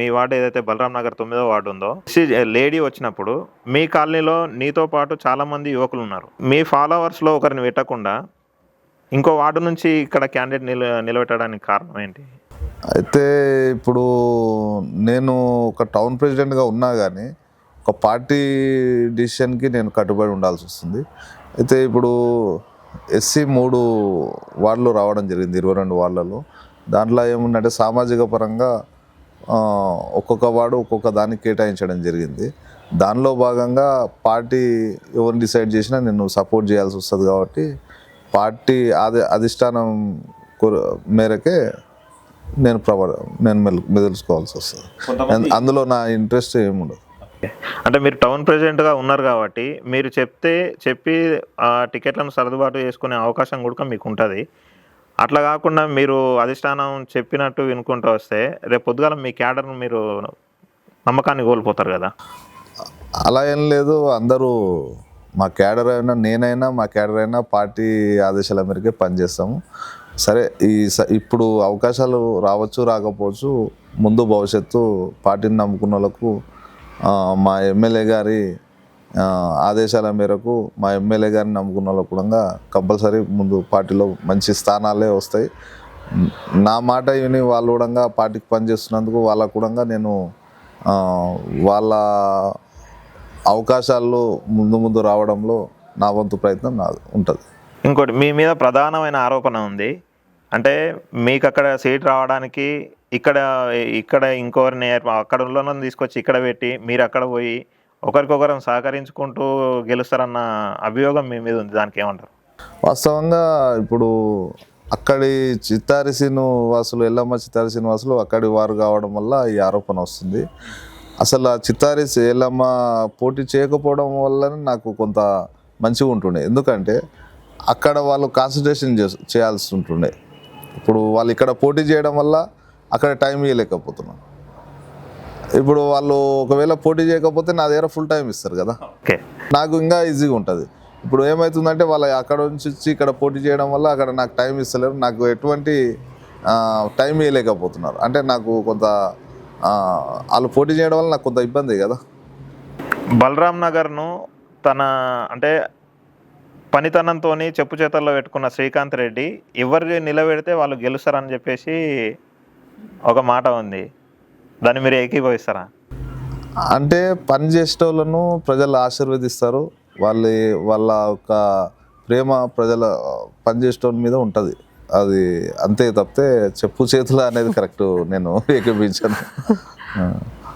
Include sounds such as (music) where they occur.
మీ ward ఏదైతే బలరాం నగర్ తొమ్మిదో ward ఉందో లేడీ వచ్చినప్పుడు మీ కాలనీలో నీతో పాటు చాలా మంది యువకులు ఉన్నారు. మీ ఫాలోవర్స్లో ఒకరిని పెట్టకుండా ఇంకో వార్డు నుంచి ఇక్కడ క్యాండిడేట్ నిల నిలబెట్టడానికి కారణం ఏంటి? అయితే ఇప్పుడు నేను ఒక టౌన్ ప్రెసిడెంట్గా ఉన్నా కానీ ఒక పార్టీ డిసిషన్కి నేను కట్టుబడి ఉండాల్సి వస్తుంది. అయితే ఇప్పుడు ఎస్సీ మూడు వార్డులు రావడం జరిగింది ఇరవై రెండు వార్డులలో. దాంట్లో ఏముందంటే సామాజిక పరంగా ఒక్కొక్క వార్డు ఒక్కొక్క దానికి కేటాయించడం జరిగింది. దానిలో భాగంగా పార్టీ ఎవరిని డిసైడ్ చేసినా నేను సపోర్ట్ చేయాల్సి వస్తుంది కాబట్టి పార్టీ అధి అధిష్టానం మేరకే నేను ప్రవ నేను మెల్ వస్తుంది. అంద- అందులో నా ఇంట్రెస్ట్ ఏముండదు. అంటే మీరు టౌన్ ప్రెసిడెంట్గా ఉన్నారు కాబట్టి మీరు చెప్తే చెప్పి ఆ టికెట్లను సర్దుబాటు చేసుకునే అవకాశం కూడా మీకు ఉంటుంది అట్లా కాకుండా మీరు అధిష్టానం చెప్పినట్టు వినుకుంటూ వస్తే రేపు పొద్దుగాల మీ క్యాడర్ను మీరు నమ్మకాన్ని కోల్పోతారు కదా. అలా ఏం లేదు అందరూ మా క్యాడర్ అయినా నేనైనా మా క్యాడర్ అయినా పార్టీ ఆదేశాల మేరకే పనిచేస్తాము. సరే ఈ స- ఇప్పుడు అవకాశాలు రావచ్చు రాకపోవచ్చు ముందు భవిష్యత్తు పార్టీని నమ్ముకున్న వాళ్ళకు మా ఎమ్మెల్యే గారి ఆదేశాల మేరకు మా ఎమ్మెల్యే గారిని నమ్ముకున్న వాళ్ళు కూడా కంపల్సరీ ముందు పార్టీలో మంచి స్థానాలే వస్తాయి. నా మాట విని వాళ్ళు కూడా పార్టీకి పనిచేస్తున్నందుకు వాళ్ళకు కూడా నేను వాళ్ళ అవకాశాలు ముందు ముందు రావడంలో నా వంతు ప్రయత్నం నా ఉంటుంది. ఇంకోటి మీ మీద ప్రధానమైన ఆరోపణ ఉంది. అంటే మీకు అక్కడ సీట్ రావడానికి ఇక్కడ ఇక్కడ ఇంకోరిని ఏర్ప- అక్కడ తీసుకొచ్చి ఇక్కడ పెట్టి మీరు అక్కడ పోయి ఒకరికొకరం సహకరించుకుంటూ గెలుస్తారన్న అభియోగం మీ మీద ఉంది. దానికి ఏమంటారు? వాస్తవంగా ఇప్పుడు అక్కడి చిత్తారి శ్రీనివాసులు ఎల్లమ్మ చిత్తారి శ్రీనివాసులు అక్కడి వారు కావడం వల్ల ఈ ఆరోపణ వస్తుంది. అసలు ఆ చిత్తారి ఎల్లమ్మ పోటీ చేయకపోవడం వల్లనే నాకు కొంత మంచిగా ఉంటుండే. ఎందుకంటే అక్కడ వాళ్ళు కాన్సన్ట్రేషన్ చే- చేయాల్సి ఉంటుండే. ఇప్పుడు వాళ్ళు ఇక్కడ పోటీ చేయడం వల్ల అక్కడ టైం ఇవ్వలేకపోతున్నాం ఇప్పుడు వాళ్ళు ఒకవేళ పోటీ చేయకపోతే నా దగ్గర ఫుల్ టైం ఇస్తారు కదా. ఓకే. నాకు ఇంకా ఈజీగా ఉంటుంది. ఇప్పుడు ఏమవుతుందంటే వాళ్ళ అక్కడ నుంచి వచ్చి ఇక్కడ పోటీ చేయడం వల్ల అక్కడ నాకు టైం ఇస్తలేరు. నాకు ఎటువంటి టైం ఇవ్వలేకపోతున్నారు అంటే నాకు కొంత వాళ్ళు పోటీ చేయడం వల్ల నాకు కొంత ఇబ్బంది కదా. బలరాం నగర్ను తన అంటే పనితనంతో చెప్పు చేతల్లో పెట్టుకున్న శ్రీకాంత్ రెడ్డి ఎవరు నిలబెడితే వాళ్ళు గెలుస్తారని చెప్పేసి ఒక మాట ఉంది. దాన్ని మీరు ఏకీభవిస్తారా? అంటే పని చేసేటోళ్ళను ప్రజలు ఆశీర్వదిస్తారు. వాళ్ళ వాళ్ళ యొక్క ప్రేమ ప్రజల పని చేసేటోళ్ళ మీద ఉంటుంది. అది అంతే తప్పితే చెప్పు చేతుల అనేది కరెక్ట్ నేను (laughs) ఏకీపించాను. (laughs)